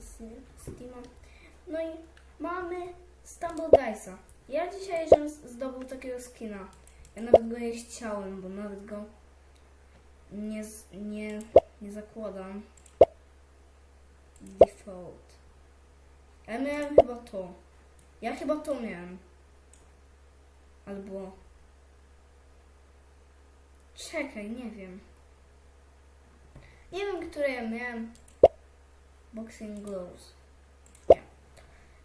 z. No i mamy Stumble Guysa. Ja dzisiaj żebym zdobył takiego skina. Ja nawet go nie chciałem, bo nawet go nie, nie, nie zakładam. Default. Ja miałem chyba to. Ja chyba to miałem. Albo... Czekaj, nie wiem. Nie wiem, które ja miałem. Boxing gloves.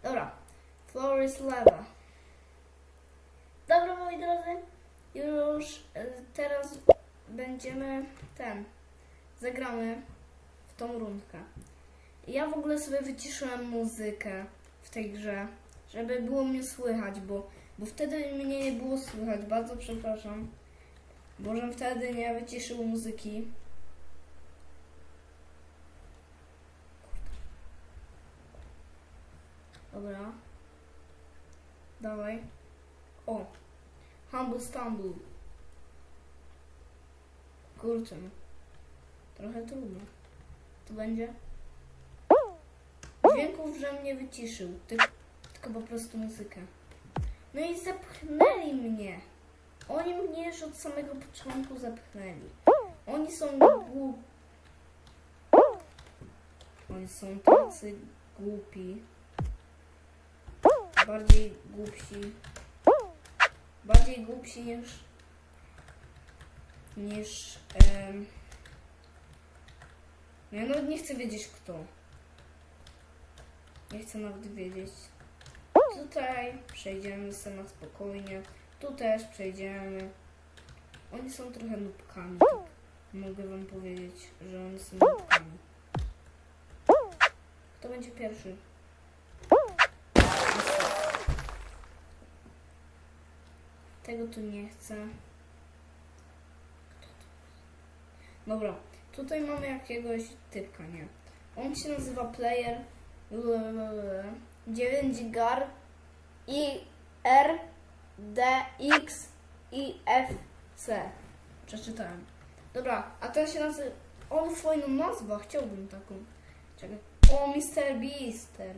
Dobra. Floor is lava. Dobra, moi drodzy. Już e, teraz będziemy ten. Zagramy w tą rundkę. Ja w ogóle sobie wyciszyłem muzykę w tej grze, żeby było mnie słychać, bo, bo wtedy mnie nie było słychać. Bardzo przepraszam. Bożem wtedy nie wyciszył muzyki. Dobra. Dawaj. O. Humble Stumble. Kurczę. Trochę trudno. To będzie? Dźwięków, że mnie wyciszył. Tylko, tylko po prostu muzykę. No i zepchnęli mnie. Oni mnie już od samego początku zepchnęli. Oni są głupi. Oni są tacy głupi. Bardziej głupsi. Bardziej głupsi niż niż em, ja nawet nie chcę wiedzieć kto. Nie chcę nawet wiedzieć. Tutaj przejdziemy sobie na spokojnie. Tu też przejdziemy. Oni są trochę nubkami. Tak. Mogę wam powiedzieć, że oni są nubkami. Kto będzie pierwszy? Tego tu nie chcę. Dobra, tutaj mamy jakiegoś typka, nie? On się nazywa Player 9 Gar I R D X I F C. Przeczytałem. Dobra, a ten się nazywa. On fajną nazwę, chciałbym taką. Czekaj. O, Mr. Beaster.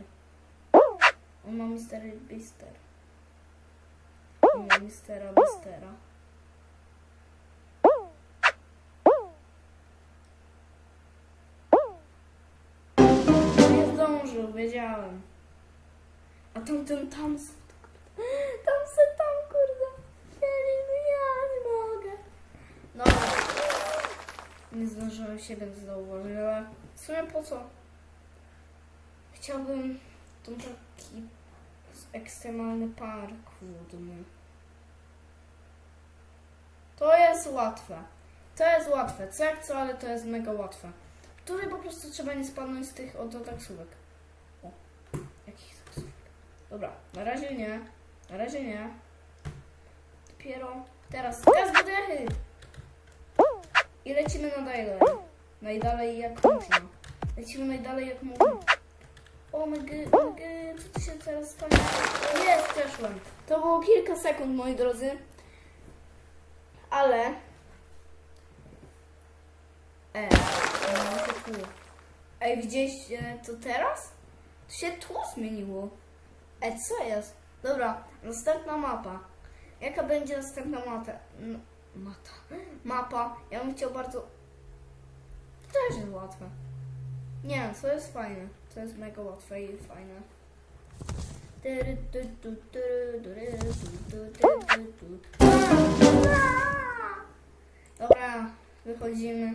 On ma Mr. Beaster. On ma Mistera Beastera. Nie zdążył, wiedziałem. A tamten tam... Tam se tam, kurde. Siedzi, no ja nie mogę. No. Nie zdążyłem się, więc zauważyłem, ale w sumie po co? Chciałbym tą taki ekstremalny parkour. no. To jest łatwe. To jest łatwe. Co jak co, ale to jest mega łatwe. Tutaj po prostu trzeba nie spadnąć z tych oto taksówek. O, jakich taksówek? Dobra, na razie nie. Na razie nie. Dopiero teraz. Gaz do dechy! I lecimy na dalej. Najdalej jak można. Lecimy najdalej jak można. O my co tu się teraz stanie? Jest, przeszłem. To było kilka sekund, moi drodzy. Ale... E, no. Ej, widzieliście to teraz? To się tło zmieniło. E, co jest? Dobra, następna mapa. Jaka będzie następna mata? No, mata. Mapa. Ja bym chciał bardzo... To też jest łatwe. Nie, to jest fajne. To jest mega łatwe i fajne. Dobra, wychodzimy.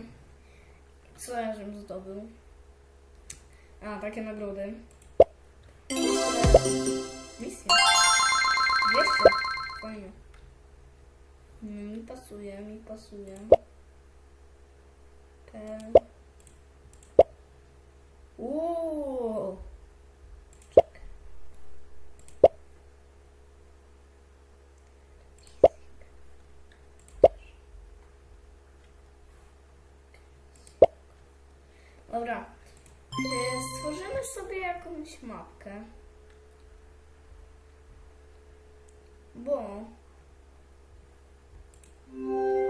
Co ja żebym zdobył? A, takie nagrody. Misja. 200. Fajnie. Mm, Mi pasuje, mi pasuje. Pen. Dobra. E, stworzymy sobie jakąś mapkę. Bo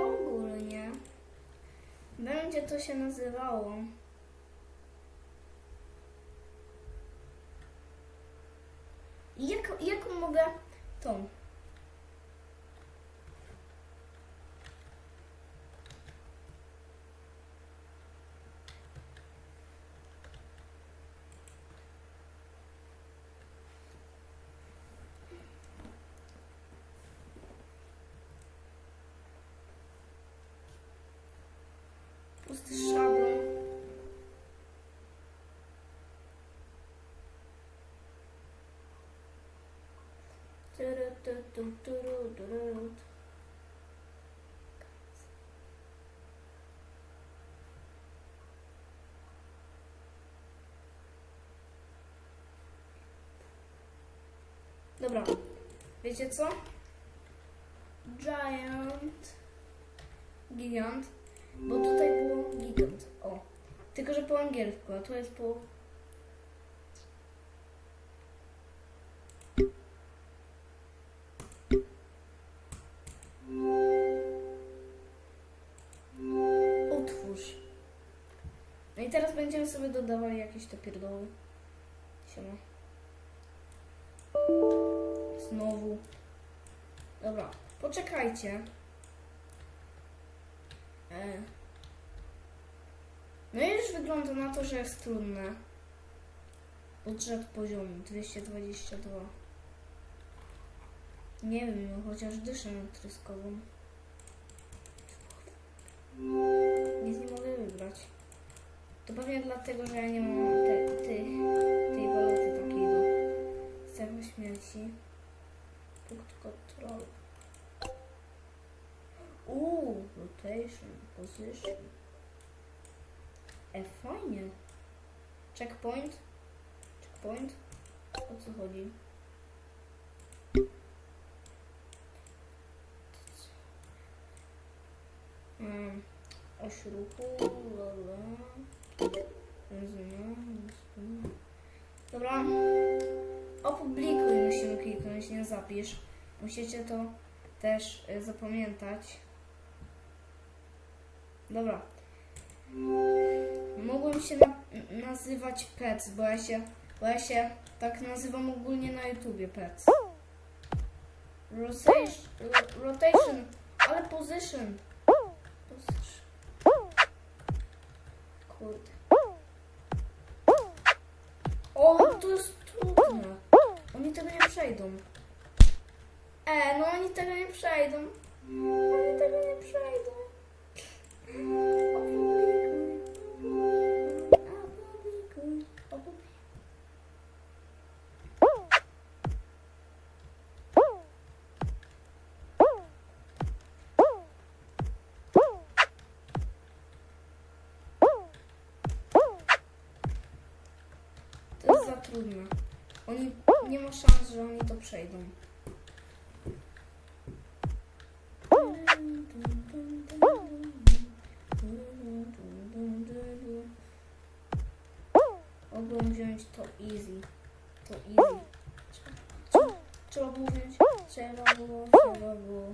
ogólnie będzie to się nazywało jak, jak mogę tą turu. Dobra, wiecie co? Giant. Gigant. Bo tutaj O. Tylko, że po angielsku, a tu jest po. Utwórz. No i teraz będziemy sobie dodawali jakieś te pierdoły. Siema. Znowu. Dobra, poczekajcie. E. No i już wygląda na to, że jest trudne. Budżet poziomu 222. Nie wiem, no chociaż dyszę tryskową. Nic nie mogę wybrać. To pewnie dlatego, że ja nie mam te, tej, tej waluty takiej do strefy śmierci. Punkt kontroli. Uuu, rotation, position. E, fajnie. Checkpoint. Checkpoint. O co chodzi? Mm, oś ruchu. Dobra. Opublikuj musimy kliknąć, nie zapisz. Musicie to też y, zapamiętać. Dobra. Mogłem się na, nazywać Pets, bo ja się, bo ja się tak nazywam ogólnie na YouTubie Pets. Rotation, rotation ale position. Position. Kurde. O, to jest trudne. Oni tego nie przejdą. E, no oni tego nie przejdą. Oni tego nie przejdą. Trudne. Oni nie ma szans, że oni to przejdą. Mogłem wziąć to easy. To easy. Trzeba, było wziąć. Trzeba było, trzeba było.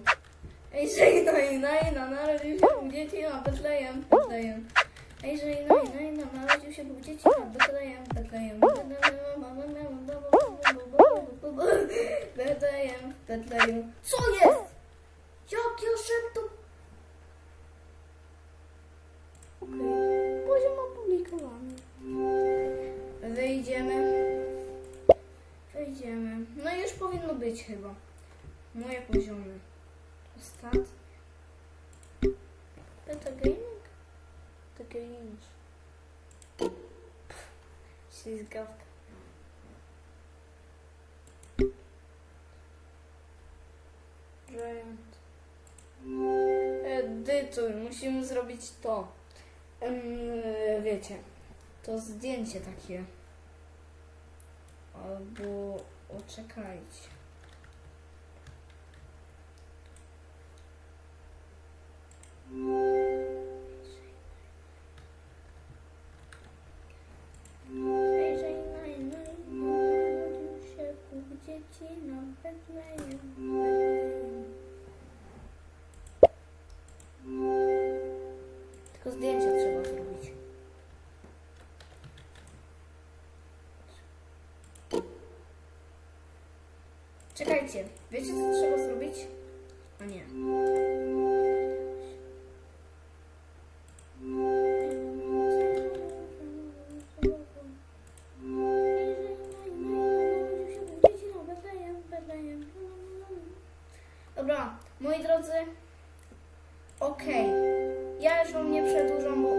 Ej, Żejna i Najna narodził się Bóg dzieci na Betlejem, Betlejem. Ej, Żejna i Najna narodził się Bóg dzieci na 5 chyba. Moje poziomy. Stat. Pentagaming? Pentagaming. Ślizgawka. Giant. Edytuj, musimy zrobić to. Ym, wiecie, to zdjęcie takie. Albo oczekajcie. Zdjęcia trzeba zrobić. Czekajcie, wiecie co trzeba zrobić? A nie. Dobra, moi drodzy, okej. Ja już nie przedłużam, bo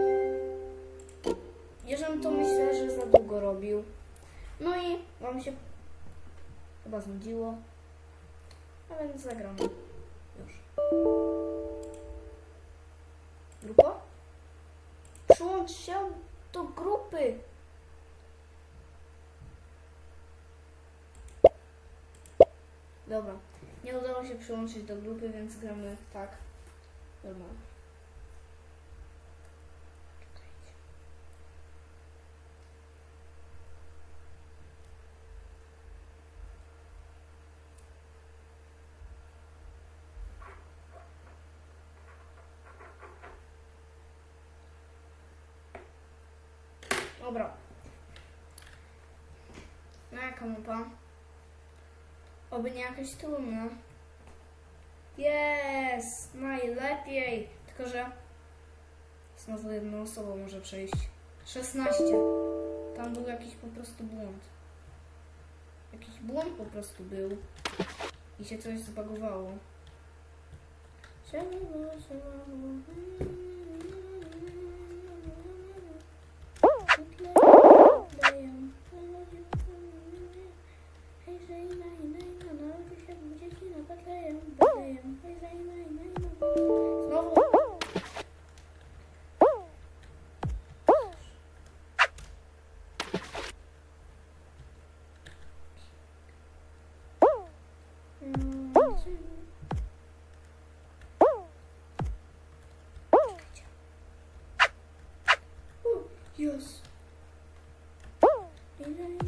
jeżeli to myślę, że za długo robił. No i wam się chyba znudziło. A więc zagramy już. Grupa? Przyłącz się do grupy. Dobra, nie udało się przyłączyć do grupy, więc gramy tak normalnie. Dobra. No jaka mapa? Oby nie jakaś trudna. Jest! Najlepiej! Tylko, że znowu jedna osoba może przejść. 16. Tam był jakiś po prostu błąd. Jakiś błąd po prostu był. I się coś zbagowało. Znowu. Dios. Kurde.